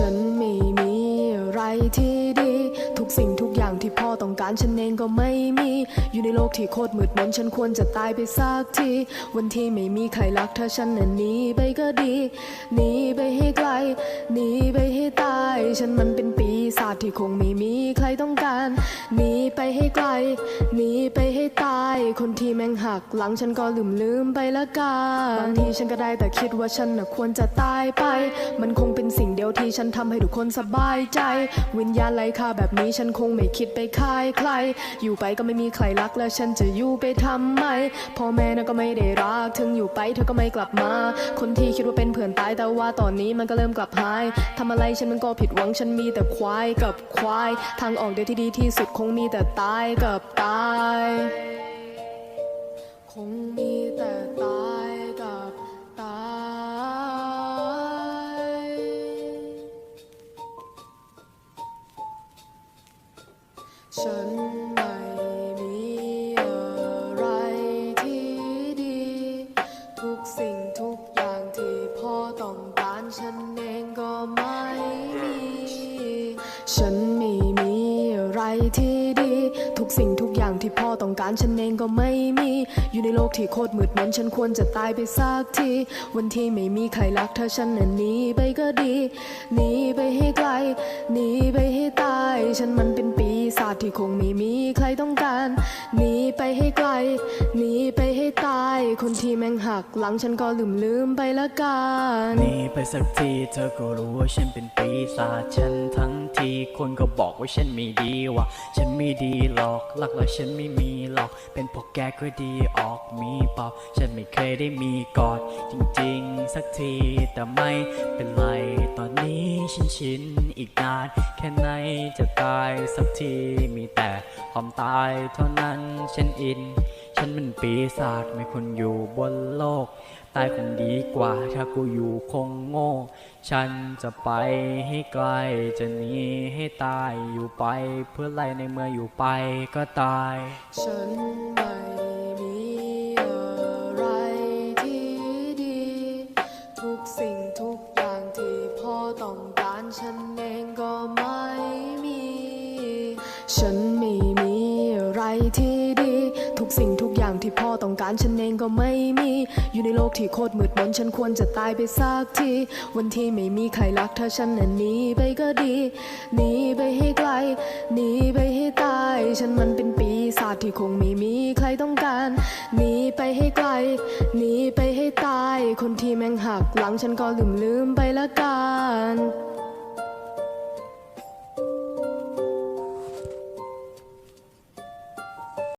ฉันไม่มีอะไรที่ดี ทุกสิ่งทุกอย่างที่พ่อต้องการฉันเองก็ไม่มี อยู่ในโลกที่โคตรมืดมนฉันควรจะตายไปสักที วันที่ไม่มีใครรักเธอฉันน่ะหนีไปก็ดี หนีไปให้ไกล หนีไปให้ตาย ฉันมันเป็นาจที่คงไม่มีใครต้องการหนีไปให้ไกลหนีไปให้ตาย คนที่แม่งหักหลังฉันก็ลืมลืมไปละกันบางทีฉันก็ได้แต่คิดว่าฉันน่ะควรจะตายไป มันคงเป็นสิ่งเดียวที่ฉันทำให้ทุกคนสบายใจ วิญญาณไร้ค่าแบบนี้ฉันคงไม่คิดไปคายใคร อยู่ไปก็ไม่มีใครรักแล้วฉันจะอยู่ไปทำไมพ่อแม่น่ะก็ไม่ได้รักถึงอยู่ไปเธอก็ไม่กลับมา คนที่คิดว่าเป็นเพื่อนตายแต่ว่าตอนนี้มันก็เริ่มกลับหายทำอะไรฉันมันก็ผิดหวังฉันมีแต่ควายกับควาย ทางออกเดียวที่ดีที่สุดคงมีแต่ตายกับตาย คงมีแต่ตายกับตาย ฉัน ฉันไม่มีอะไรที่ดี ทุกสิ่งทุกอย่างที่พ่อต้องการฉันเองก็ไม่มี อยู่ในโลกที่โคตรมืดมนฉันควรจะตายไปสักที วันที่ไม่มีใครรักเธอฉันน่ะหนีไปก็ดีหนีไปให้ไกลหนีไปให้ตาย ฉันมันเป็นปีศาจที่คงไม่มีใครต้องการหนีไปให้ไกลหนีไปให้ตาย คนที่แม่งหักหลังฉันก็ลืมลืมไปละกันหนีไปสักทีเธอก็รู้ว่าฉันเป็นปีศาจฉันทั้ง ทีคนก็บอกว่าฉันไม่ดีว่ะฉันไม่ดีหรอกหลักแล้วฉันไม่มีหรอก เป็นพวกแกก็ดีออกมีเปล่าฉันไม่เคยได้มีกอดจริงๆ สักทีแต่ไม่เป็นไรตอนนี้ฉันชินอีกนาน แค่ไหนจะตายสักทีมีแต่ความตายเท่านั้นฉันอิน ฉันเป็นปีศาจไม่ควรอยู่บนโลก ตายคงดีกว่าถ้ากูอยู่คงโง่ ฉันจะไปให้ไกล จะหนีให้ตายอยู่ไป เพื่ออะไรในเมื่ออยู่ไปก็ตาย ฉันไม่มีอะไรที่ดี ทุกสิ่งทุกอย่างที่พ่อต้องการ ฉันเองก็ไม่มี ฉัน สิ่งทุกอย่างที่พ่อต้องการฉันเองก็ไม่มี อยู่ในโลกที่โคตรมืดมนฉันควรจะตายไปสักที วันที่ไม่มีใครรักเธอฉันน่ะหนีไปก็ดีหนีไปให้ไกลหนีไปให้ตาย ฉันมันเป็นปีศาจที่คงไม่มีใครต้องการหนีไปให้ไกลหนีไปให้ตาย คนที่แม่งหักหลังฉันก็ลืมลืมไปละกัน